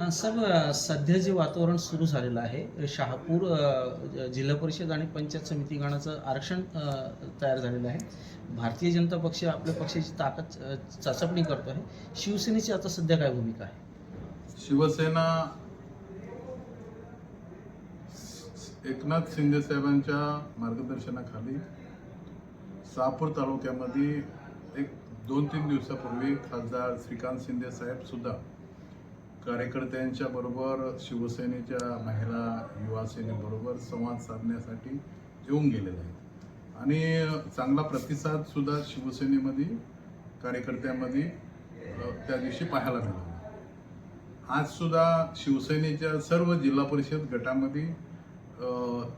साहेब सध्या जे वातावरण सुरू झालेलं आहे शहापूर जिल्हा परिषद आणि पंचायत समिती गणाचं आरक्षण तयार झालेलं आहे. भारतीय जनता पक्ष आपल्या पक्षाची ताकद चाचपणी करतो आहे शिवसेनेची आता सध्या काय भूमिका आहे? शिवसेना एकनाथ शिंदे साहेबांच्या मार्गदर्शनाखाली शहापूर तालुक्यामध्ये एक दोन तीन दिवसापूर्वी खासदार श्रीकांत शिंदे साहेब सुद्धा कार्यकर्त्यांच्या बरोबर शिवसेनेच्या महिला युवा सेनेबरोबर संवाद साधण्यासाठी येऊन गेलेले आहेत. आणि चांगला प्रतिसाद सुद्धा शिवसेनेमध्ये कार्यकर्त्यांमध्ये त्या दिवशी पाहायला मिळाला. आज सुद्धा शिवसेनेच्या सर्व जिल्हा परिषद गटामध्ये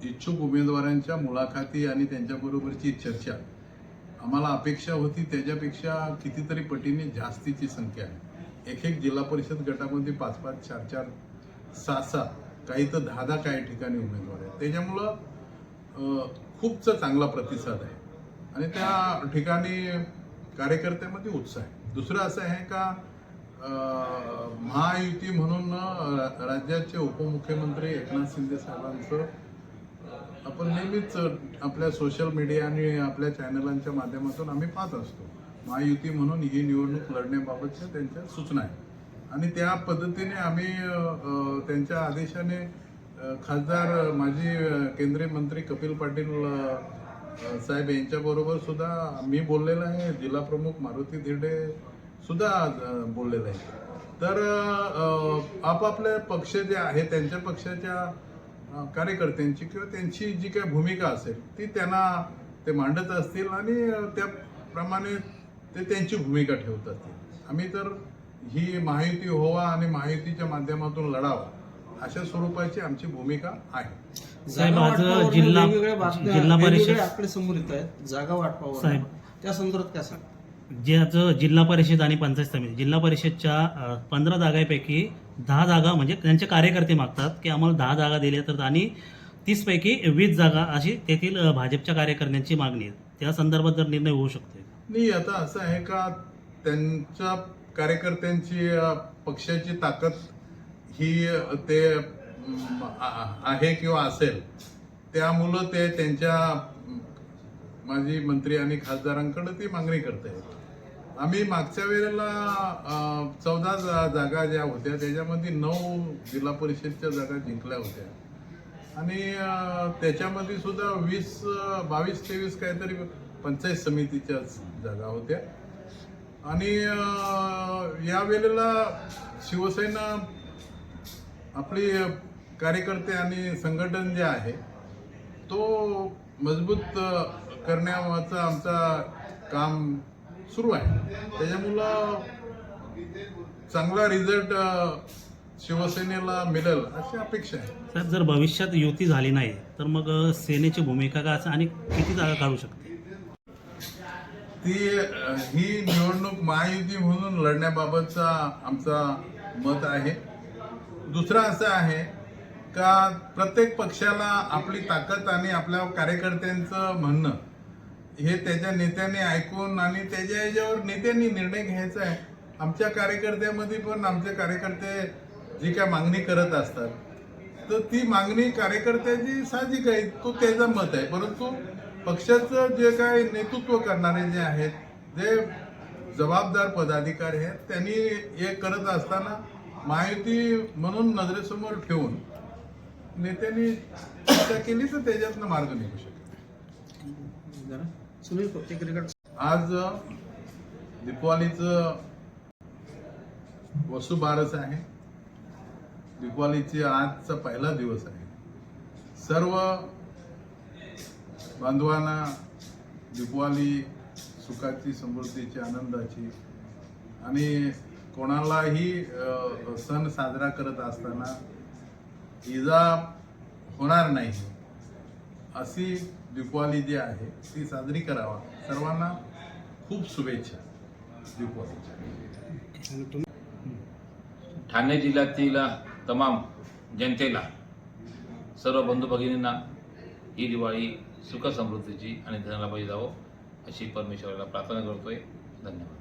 इच्छुक उमेदवारांच्या मुलाखती आणि त्यांच्याबरोबरची चर्चा. आम्हाला अपेक्षा होती त्याच्यापेक्षा कितीतरी पटीने जास्तीची संख्या आहे. एक एक जिल्हा परिषद गटामध्ये पाच पाच चार चार सहा सात काही तर दहा दहा काही ठिकाणी उमेदवार आहेत. त्याच्यामुळं खूपचा खूपच चांगला प्रतिसाद आहे. आणि त्या ठिकाणी कार्यकर्त्यामध्ये उत्साह आहे. दुसरं असं आहे का महायुती म्हणून राज्याचे उपमुख्यमंत्री एकनाथ शिंदे साहेबांचं आपण नेहमीच आपल्या सोशल मीडिया आणि आपल्या चॅनलांच्या माध्यमातून आम्ही पाहत असतो. महायुती म्हणून ही निवडणूक लढण्याबाबतच्या त्यांच्या सूचना आहेत. आणि त्या पद्धतीने आम्ही त्यांच्या आदेशाने खासदार माजी केंद्रीय मंत्री कपिल पाटील साहेब यांच्याबरोबर सुद्धा मी बोललेलो आहे. जिल्हा प्रमुख मारुती धिरडे सुद्धा बोललेलं आहे तर आपापले पक्ष जे आहे त्यांच्या पक्षाच्या कार्यकर्त्यांची किंवा त्यांची जी काही भूमिका असेल ती त्यांना ते मांडत असतील आणि त्याप्रमाणे ते त्यांची भूमिका ठेवत असतील आम्ही तर ही महायुती व्हावा आणि महायुतीच्या माध्यमातून लढावा अशा स्वरूपाची आमची भूमिका आहे. साहेब, जागा आज वाटपावरून जिल्हा- जिल्हा परिषद- आकडे समोर येत आहेत. जागा वाटपावर. साहेब. त्या संदर्भात काय सांग जे आज जिल्हा परिषद आणि पंचायत समिती जिल्हा परिषदच्या पंधरा जागांपैकी दहा जागा म्हणजे त्यांचे कार्यकर्ते मागतात की आम्हाला दहा जागा दिल्या तर आणि तीसपैकी वीस जागा अशी तेथील भाजपच्या कार्यकर्त्यांची मागणी आहे. त्या संदर्भात जर निर्णय होऊ शकतो नाही आता असं आहे का त्यांच्या कार्यकर्त्यांची पक्षाची ताकद ही ते आहे किंवा असेल त्यामुळं ते त्यांच्या माजी मंत्री आणि खासदारांकडे ती मागणी करत आहेत. आम्ही मागच्या वेळेला चौदा जागा ज्या होत्या त्याच्यामध्ये नऊ जिल्हा परिषदच्या जागा जिंकल्या होत्या. आणि त्याच्यामध्ये सुद्धा वीस बावीस तेवीस काहीतरी पंचायत समितीच्या जागा होत्या. आणि या वेळेला शिवसेना आपली कार्यकर्ते आणि संघटन जे आहे तो मजबूत करण्याचा करण्याचं आमचा काम सुरू आहे. त्याच्यामुळं चांगला रिझल्ट शिवसेनेला मिळेल अशी अपेक्षा आहे. साहेब जर भविष्यात युती झाली नाही तर मग सेनेची भूमिका काय असं आणि किती जागा काढू शकते ती ही निवडणूक महायुती म्हणून लढण्याबाबतचा आमचा मत आहे. दुसरं असं आहे का प्रत्येक पक्षाला आपली ताकद आणि आपल्या कार्यकर्त्यांचं म्हणणं हे त्याच्या नेत्याने ऐकून आणि त्याच्या याच्यावर नेत्यांनी निर्णय घ्यायचा आहे. आमच्या कार्यकर्त्यामध्ये पण आमचे कार्यकर्ते जी काय मागणी करत असतात तर ती मागणी कार्यकर्त्याची साहजिक आहे तो त्याचं मत आहे. परंतु पक्षाचं जे काय नेतृत्व करणारे जे आहेत जे जबाबदार पदाधिकारी आहेत त्यांनी हे करत असताना माहिती म्हणून नजरेसमोर ठेवून नेत्यांनी चर्चा केली तर त्याच्यातनं मार्ग निघू शकेल आज दीपावलीचं वसुबारस आहे. दीपावलीची आजचा पहिला दिवस आहे. सर्व बांधवांना दिपवाली सुखाची समृद्धीची आनंदाची. आणि कोणालाही सण साजरा करत असताना इजा होणार नाही. अशी दीपावली जी आहे ती साजरी करावा. सर्वांना खूप शुभेच्छा दिपवालीच्या. ठाणे जिल्ह्यातील तमाम जनतेला सर्व बंधू भगिनींना ही दिवाळी सुख समृद्धीची आणि धनलाभाची जावो अशी परमेश्वराला प्रार्थना करतोय. धन्यवाद.